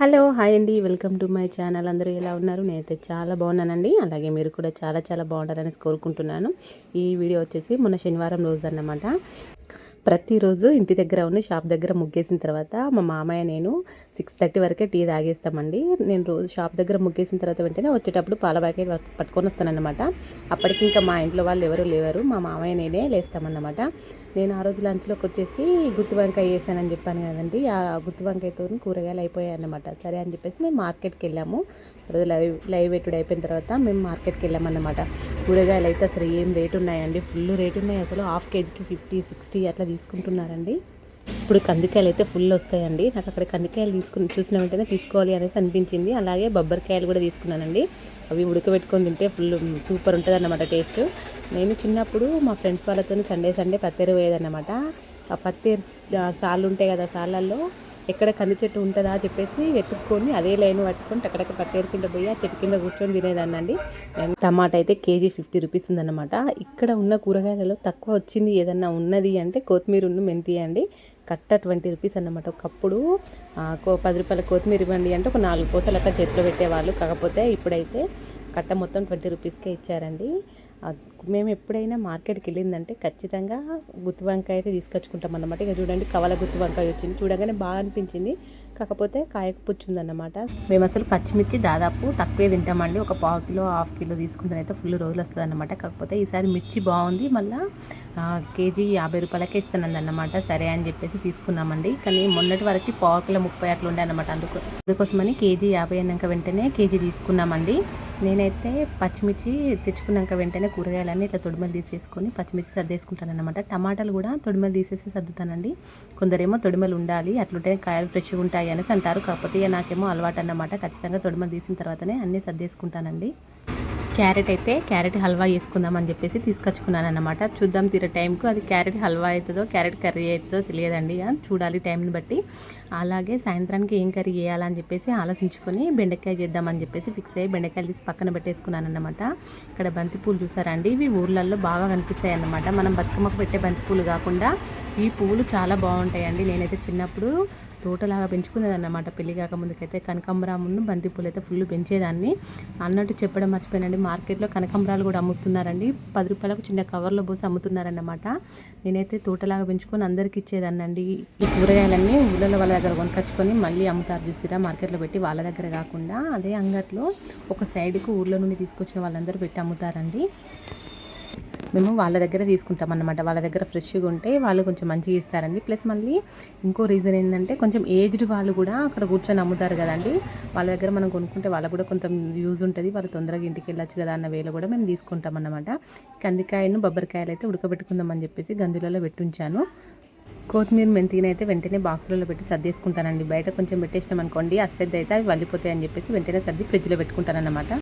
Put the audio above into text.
Hello hi అండి. Welcome to my channel. అందరూ ఎలా ఉన్నారు? నేనైతే చాలా బాగున్నానండి. అలాగే మీరు కూడా చాలా చాలా బాగుంటారని కోరుకుంటున్నాను. ఈ వీడియో వచ్చేసి మొన్న శనివారం రోజు అన్నమాట. ప్రతిరోజు ఇంటి దగ్గర ఉన్న షాప్ దగ్గర ముగ్గేసిన తర్వాత మా మామయ్య నేను సిక్స్ థర్టీ వరకే టీ తాగేస్తామండి. నేను రోజు షాప్ దగ్గర ముగ్గేసిన తర్వాత వెంటనే వచ్చేటప్పుడు పాల ప్యాకెట్ పట్టుకొని వస్తానన్నమాట. అప్పటికి ఇంకా మా ఇంట్లో వాళ్ళు ఎవరు లేవరు మా మామయ్య నేనే లేస్తామన్నమాట. నేను ఆ రోజు లంచ్లోకి వచ్చేసి గుత్తి వంకాయ వేసానని చెప్పాను కదండి. ఆ గుత్తి వంకాయతో కూరగాయలు అయిపోయాయి అన్నమాట. సరే అని చెప్పేసి మేము మార్కెట్కి వెళ్ళాము. రోజు లైవ్ లైవ్ పెట్టుడు అయిపోయిన తర్వాత మేము మార్కెట్కి వెళ్ళామన్నమాట. కూరగాయలు అయితే అసలు ఏం రేటు ఉన్నాయండి? ఫుల్ రేటు ఉన్నాయి. అసలు హాఫ్ కేజీకి ఫిఫ్టీ సిక్స్టీ అట్లా తీసుకుంటున్నారండి. ఇప్పుడు కందికాయలు అయితే ఫుల్ వస్తాయండి. నాకు అక్కడ కందికాయలు తీసుకుని చూసిన వెంటనే తీసుకోవాలి అనేసి అనిపించింది. అలాగే బొబ్బరికాయలు కూడా తీసుకున్నానండి. అవి ఉడకబెట్టుకొని తింటే ఫుల్ సూపర్ ఉంటుంది అన్నమాట టేస్ట్. నేను చిన్నప్పుడు మా ఫ్రెండ్స్ వాళ్ళతో సండే సండే పత్తేరు పోయేదన్నమాట ఆ పత్తేరు సాళ్ళు ఉంటాయి కదా సాళ్ళల్లో ఎక్కడ కంది చెట్టు ఉంటుందా చెప్పేసి వెతుక్కొని అదే లైన్ పట్టుకొని అక్కడక్కడ పత్తేరు కింద పోయి ఆ చెట్టు కింద కూర్చొని తినేదాన్ని అండి. టమాటా అయితే కేజీ ఫిఫ్టీ రూపీస్ ఉందన్నమాట. ఇక్కడ ఉన్న కూరగాయలలో తక్కువ వచ్చింది ఏదన్నా ఉన్నది అంటే కొత్తిమీర ఉన్న మెంతి అండి. కట్ట ట్వంటీ రూపీస్ అన్నమాట. ఒకప్పుడు పది రూపాయల కొత్తిమీర ఇవ్వండి అంటే ఒక నాలుగు పూసలు అక్కడ చేతిలో పెట్టేవాళ్ళు. కాకపోతే ఇప్పుడైతే కట్ట మొత్తం ట్వంటీ రూపీస్కే ఇచ్చారండి. మేము ఎప్పుడైనా మార్కెట్కి వెళ్ళిందంటే ఖచ్చితంగా గుత్తి వంకాయ అయితే తీసుకొచ్చుకుంటాం అన్నమాట. ఇక చూడండి కవల గుత్తి వంకాయ వచ్చింది. చూడగానే బాగా అనిపించింది. కాకపోతే కాయకు పుచ్చుందన్నమాట. మేము అసలు పచ్చిమిర్చి దాదాపు తక్కువే తింటామండి. ఒక పావు కిలో హాఫ్ కిలో తీసుకుంటే అయితే ఫుల్ రోజులు వస్తుంది అనమాట కాకపోతే ఈసారి మిర్చి బాగుంది. మళ్ళీ కేజీ యాభై రూపాయలకే ఇస్తానంది సరే అని చెప్పేసి తీసుకున్నామండి. కానీ మొన్నటి వరకు పావు కిలో ముప్పై అట్లా ఉండే అనమాట అందుకు అందుకోసమని కేజీ యాభై అయినాక వెంటనే కేజీ తీసుకున్నామండి. నేనైతే పచ్చిమిర్చి తెచ్చుకున్నాక వెంటనే కూరగాయలన్నీ ఇట్లా తొడిమలు తీసేసుకొని పచ్చిమిర్చి సర్దేసుకుంటాను అనమాట టమాటాలు కూడా తొడిమలు తీసేసి సర్దుతానండి. కొందరేమో తొడిమలు ఉండాలి అట్లుంటే కాయలు ఫ్రెష్గా ఉంటాయి అనేసి అంటారు. కాకపోతే నాకేమో అలవాటు అన్నమాట ఖచ్చితంగా తొడిమ తీసిన తర్వాతనే అన్నీ సర్దేసుకుంటానండి. క్యారెట్ అయితే క్యారెట్ హల్వా చేసుకుందామని చెప్పేసి తీసుకొచ్చుకున్నాను అనమాట చూద్దాం తీరే టైంకు అది క్యారెట్ హల్వా అవుతుందో క్యారెట్ కర్రీ అవుతుందో తెలియదండి. చూడాలి టైంని బట్టి. అలాగే సాయంత్రానికి ఏం కర్రీ చేయాలని చెప్పేసి ఆలోచించుకొని బెండకాయ చేద్దామని చెప్పేసి ఫిక్స్ అయ్యి బెండకాయలు తీసి పక్కన పెట్టేసుకున్నాను అనమాట ఇక్కడ బంతిపూలు చూసారండి ఇవి ఊర్లలో బాగా కనిపిస్తాయి అన్నమాట మనం బతుకమ్మకు పెట్టే బంతిపూలు కాకుండా ఈ పువ్వులు చాలా బాగుంటాయండి. నేనైతే చిన్నప్పుడు తోటలాగా పెంచుకునేదన్నమాట. పెళ్ళి కాక ముందుకైతే కనకాంబరామును బంతిపూలు అయితే ఫుల్ పెంచేదాన్ని. అన్నట్టు చెప్పడం మర్చిపోయానండి. మార్కెట్లో కనకాంబరాలు కూడా అమ్ముతున్నారండి. పది రూపాయలకు చిన్న కవర్లో పోసి అమ్ముతున్నారన్నమాట. నేనైతే తోటలాగా పెంచుకొని అందరికి ఇచ్చేదాన్నండి. ఈ కూరగాయలన్నీ ఊళ్ళలో వాళ్ళ దగ్గర కొనుకొచ్చుకొని మళ్ళీ అమ్ముతారు చూసిరా. మార్కెట్లో పెట్టి వాళ్ళ దగ్గర కాకుండా అదే అంగట్లో ఒక సైడ్కు ఊర్లో నుండి తీసుకొచ్చిన వాళ్ళందరూ పెట్టి అమ్ముతారండి. మేము వాళ్ళ దగ్గర తీసుకుంటాం అన్నమాట. వాళ్ళ దగ్గర ఫ్రెష్గా ఉంటే వాళ్ళు కొంచెం మంచిగా ఇస్తారండి. ప్లస్ మళ్ళీ ఇంకో రీజన్ ఏంటంటే కొంచెం ఏజ్డ్ వాళ్ళు కూడా అక్కడ కూర్చొని అమ్ముతారు కదండి. వాళ్ళ దగ్గర మనం కొనుక్కుంటే వాళ్ళకు కూడా కొంచెం యూజ్ ఉంటుంది. వాళ్ళు తొందరగా ఇంటికి వెళ్ళొచ్చు కదా అన్న వేళ కూడా మేము తీసుకుంటాం అన్నమాట. కందికాయను బొబ్బరికాయలు అయితే ఉడకబెట్టుకుందామని చెప్పేసి గంజులలో పెట్టుంచాను. కొత్తిమీర మెంతిని అయితే వెంటనే బాక్సులలో పెట్టి సర్దేసుకుంటానండి. బయట కొంచెం పెట్టేసినాం అనుకోండి అశ్రద్ధ అయితే అవి వల్లిపోతాయి అని చెప్పేసి వెంటనే సర్ది ఫ్రిడ్జ్లో పెట్టుకుంటానన్నమాట.